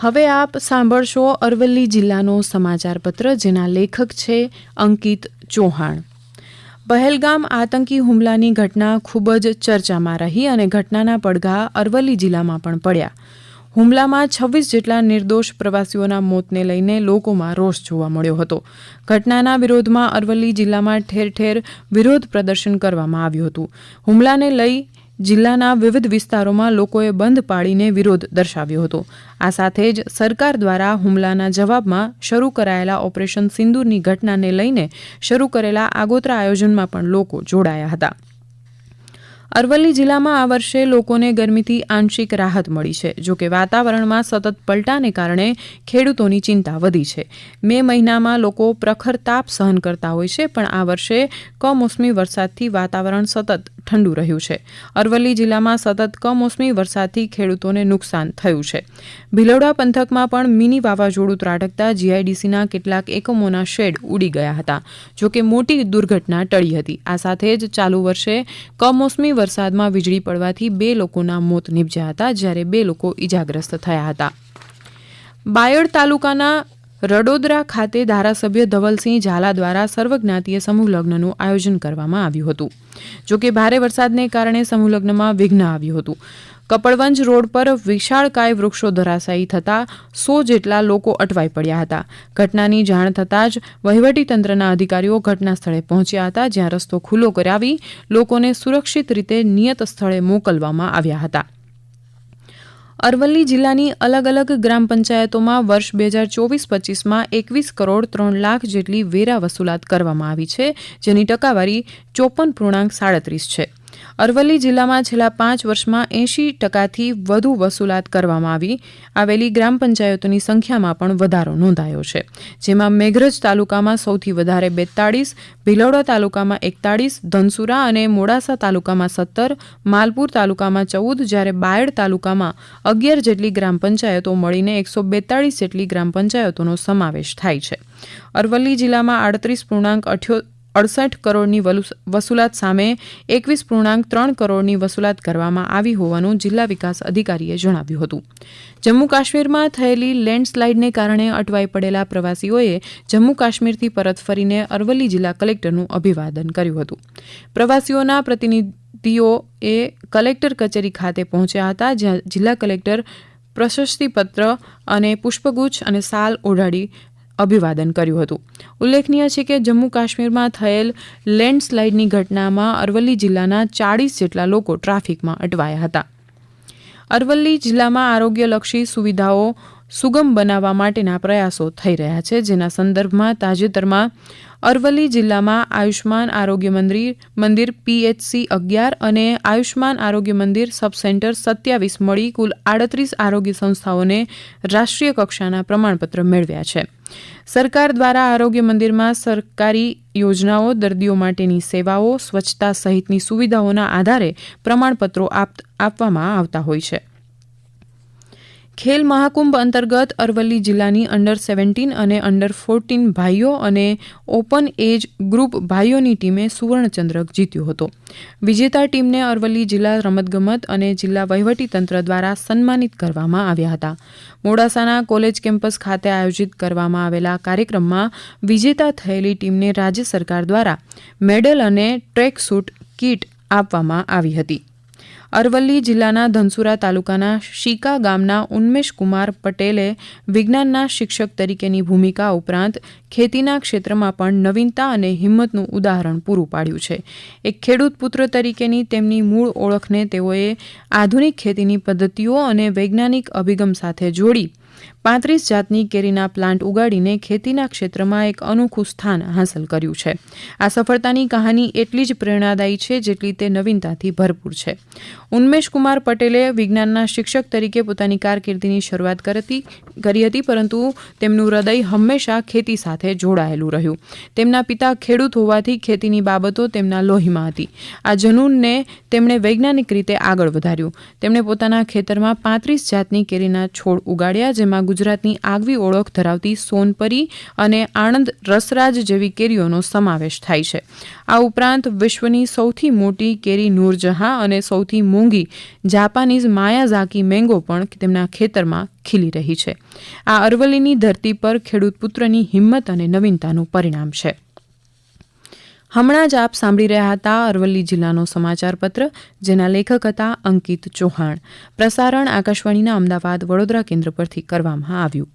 હવે આપ સાંભળશો અરવલ્લી જિલ્લાનો સમાચાર પત્ર જેના લેખક છે અંકિત ચૌહાણ. પહેલગામ આતંકી હુમલાની ઘટના ખૂબ જ ચર્ચામાં રહી અને ઘટનાના પડઘા અરવલ્લી જિલ્લામાં પણ પડ્યા. હુમલામાં છવ્વીસ જેટલા નિર્દોષ પ્રવાસીઓના મોતને લઈને લોકોમાં રોષ જોવા મળ્યો હતો. ઘટનાના વિરોધમાં અરવલ્લી જિલ્લામાં ઠેર ઠેર વિરોધ પ્રદર્શન કરવામાં આવ્યું હતું. હુમલાને લઈ જિલ્લાના વિવિધ વિસ્તારોમાં લોકોએ બંધ પાડીને વિરોધ દર્શાવ્યો હતો. આ સાથે જ સરકાર દ્વારા હુમલાના જવાબમાં શરૂ કરાયેલા ઓપરેશન સિંદૂરની ઘટનાને લઈને શરૂ કરેલા આગોતરા આયોજનમાં પણ લોકો જોડાયા હતા. અરવલ્લી જિલ્લામાં આ વર્ષે લોકોને ગરમીથી આંશિક રાહત મળી છે જોકે વાતાવરણમાં સતત પલટાને કારણે ખેડૂતોની ચિંતા વધી છે. મે મહિનામાં લોકો પ્રખર તાપ સહન કરતા હોય છે, પણ આ વર્ષે કમોસમી વરસાદથી વાતાવરણ સતત ઠંડુ રહ્યું છે. અરવલ્લી જિલ્લામાં સતત કમોસમી વરસાદથી ખેડૂતોને નુકસાન થયું છે. ભિલોડા પંથકમાં પણ મિની વાવાઝોડું ત્રાટકતા જીઆઈડીસીના કેટલાક એકમોના શેડ ઉડી ગયા હતા. જોકે મોટી દુર્ઘટના ટળી હતી. આ સાથે જ ચાલુ વર્ષે કમોસમી વરસાદમાં વીજળી પડવાથી બે લોકોના મોત નીપજ્યા હતા, જ્યારે બે લોકો ઇજાગ્રસ્ત થયા હતા. બાયડ તાલુકાના રડોદરા ખાતે ધારાસભ્ય ધવલસિંહ ઝાલા દ્વારા સર્વજ્ઞાતીય સમૂહ લગ્નનું આયોજન કરવામાં આવ્યું હતું. જોકે ભારે વરસાદને કારણે સમૂહ લગ્નમાં વિઘ્ન આવ્યું હતું. કપડવંજ રોડ પર વિશાળકાય વૃક્ષો ધરાશાયી થતાં સો જેટલા લોકો અટવાઈ પડ્યા હતા. ઘટનાની જાણ થતાં જ વહીવટીતંત્રના અધિકારીઓ ઘટના સ્થળે પહોંચ્યા હતા, જ્યાં રસ્તો ખુલ્લો કરાવી લોકોને સુરક્ષિત રીતે નિયત સ્થળે મોકલવામાં આવ્યા હતા. અરવલ્લી જિલ્લાની અલગ અલગ ગ્રામ પંચાયતોમાં વર્ષ બે હજાર ચોવીસ પચીસમાં એકવીસ કરોડ ત્રણ લાખ જેટલી વેરા વસૂલાત કરવામાં આવી છે, જેની ટકાવારી ચોપન પૂર્ણાંક સાડત્રીસ છે. અરવલ્લી જિલ્લામાં છેલ્લા પાંચ વર્ષમાં એંશી ટકાથી વધુ વસૂલાત કરવામાં આવી. આવેલી ગ્રામ પંચાયતોની સંખ્યામાં પણ વધારો નોંધાયો છે. જેમાં મેઘરજ તાલુકામાં સૌથી વધારે બેતાળીસ, ભિલોડા તાલુકામાં એકતાળીસ, ધનસુરા અને મોડાસા તાલુકામાં સત્તર, માલપુર તાલુકામાં ચૌદ, જ્યારે બાયડ તાલુકામાં અગિયાર જેટલી ગ્રામ પંચાયતો મળીને એકસો બેતાળીસ જેટલી ગ્રામ પંચાયતોનો સમાવેશ થાય છે. અરવલ્લી જિલ્લામાં આડત્રીસ પૂર્ણાંક અઠ્યો અડસઠ કરોડની વસૂલાત સામે એકવીસ પૂર્ણાંક ત્રણ કરોડની વસૂલાત કરવામાં આવી હોવાનું જિલ્લા વિકાસ અધિકારીએ જણાવ્યું હતું. જમ્મુ કાશ્મીરમાં થયેલી લેન્ડસ્લાઇડને કારણે અટવાઈ પડેલા પ્રવાસીઓએ જમ્મુ કાશ્મીરથી પરત ફરીને અરવલ્લી જિલ્લા કલેક્ટરનું અભિવાદન કર્યું હતું. પ્રવાસીઓના પ્રતિનિધિઓએ કલેક્ટર કચેરી ખાતે પહોંચ્યા હતા, જ્યાં જિલ્લા કલેક્ટર પ્રશસ્તિપત્ર અને પુષ્પગુચ્છ અને સાલ ઓઢાડી અભિવાદન કર્યું હતું. ઉલ્લેખનીય છે કે જમ્મુ કાશ્મીરમાં થયેલ લેન્ડસ્લાઇડની ઘટનામાં અરવલ્લી જિલ્લાના ચાળીસ જેટલા લોકો ટ્રાફિકમાં અટવાયા હતા. અરવલ્લી જિલ્લામાં આરોગ્યલક્ષી સુવિધાઓ સુગમ બનાવવા માટેના પ્રયાસો થઈ રહ્યા છે. જેના સંદર્ભમાં તાજેતરમાં અરવલ્લી જિલ્લામાં આયુષ્માન આરોગ્ય મંદિર મંદિર પીએચસી અગિયાર અને આયુષ્માન આરોગ્ય મંદિર સબ સેન્ટર સત્યાવીસ મળી કુલ આડત્રીસ આરોગ્ય સંસ્થાઓને રાષ્ટ્રીય કક્ષાના પ્રમાણપત્ર મેળવ્યા છે. સરકાર દ્વારા આરોગ્ય મંદિરમાં સરકારી યોજનાઓ, દર્દીઓ માટેની સેવાઓ, સ્વચ્છતા સહિતની સુવિધાઓના આધારે પ્રમાણપત્રો આપવામાં આવતા હોય છે. ખેલ મહાકુંભ અંતર્ગત અરવલ્લી જિલ્લાની અંડર સેવન્ટીન અને અંડર ફોર્ટીન ભાઈઓ અને ઓપન એજ ગ્રુપ ભાઈઓની ટીમે સુવર્ણચંદ્રક જીત્યો હતો. વિજેતા ટીમને અરવલ્લી જિલ્લા રમતગમત અને જિલ્લા વહીવટીતંત્ર દ્વારા સન્માનિત કરવામાં આવ્યા હતા. મોડાસાના કોલેજ કેમ્પસ ખાતે આયોજિત કરવામાં આવેલા કાર્યક્રમમાં વિજેતા થયેલી ટીમને રાજ્ય સરકાર દ્વારા મેડલ અને ટ્રેક સૂટ કીટ આપવામાં આવી હતી. અરવલ્લી જિલ્લાના ધનસુરા તાલુકાના શીકા ગામના ઉન્મેશકુમાર પટેલે વિજ્ઞાનના શિક્ષક તરીકેની ભૂમિકા ઉપરાંત ખેતીના ક્ષેત્રમાં પણ નવીનતા અને હિંમતનું ઉદાહરણ પૂરું પાડ્યું છે. એક ખેડૂત પુત્ર તરીકેની તેમની મૂળ ઓળખને તેઓએ આધુનિક ખેતીની પદ્ધતિઓ અને વૈજ્ઞાનિક અભિગમ સાથે જોડી. પાંત્રીસ જાતની કેરીના પ્લાન્ટ ઉગાડીને ખેતીના ક્ષેત્રમાં એક અનોખું સ્થાન હાંસલ કર્યું છે. આ સફળતાની કહાની એટલી જ પ્રેરણાદાયી છે જેટલી તે નવીનતાથી ભરપૂર છે. ઉન્મેશ કુમાર પટેલે વિજ્ઞાનના શિક્ષક તરીકે પોતાની કારકિર્દીની શરૂઆત કરી હતી, પરંતુ તેમનું હૃદય હંમેશા ખેતી સાથે જોડાયેલું રહ્યું. તેમના પિતા ખેડૂત હોવાથી ખેતીની બાબતો તેમના લોહીમાં હતી. આ જનૂનને તેમણે વૈજ્ઞાનિક રીતે આગળ વધાર્યું. તેમણે પોતાના ખેતરમાં પાંત્રીસ જાતની કેરીના છોડ ઉગાડ્યા, જેમાં ગુજરાતની આગવી ઓળખ ધરાવતી સોનપરી અને આણંદ રસરાજ જેવી કેરીઓનો સમાવેશ થાય છે. આ ઉપરાંત વિશ્વની સૌથી મોટી કેરી નૂરજહાં અને સૌથી મોંઘી જાપાનીઝ માયાઝાકી મેંગો પણ તેમના ખેતરમાં ખીલી રહી છે. આ અરવલ્લીની ધરતી પર ખેડૂત પુત્રની હિંમત અને નવીનતાનું પરિણામ છે. હમણાં જ આપ સાંભળી રહ્યા હતા અરવલ્લી જિલ્લાનો સમાચાર પત્ર જેના લેખક હતા અંકિત ચૌહાણ. પ્રસારણ આકાશવાણીના અમદાવાદ વડોદરા કેન્દ્ર પરથી કરવામાં આવ્યું.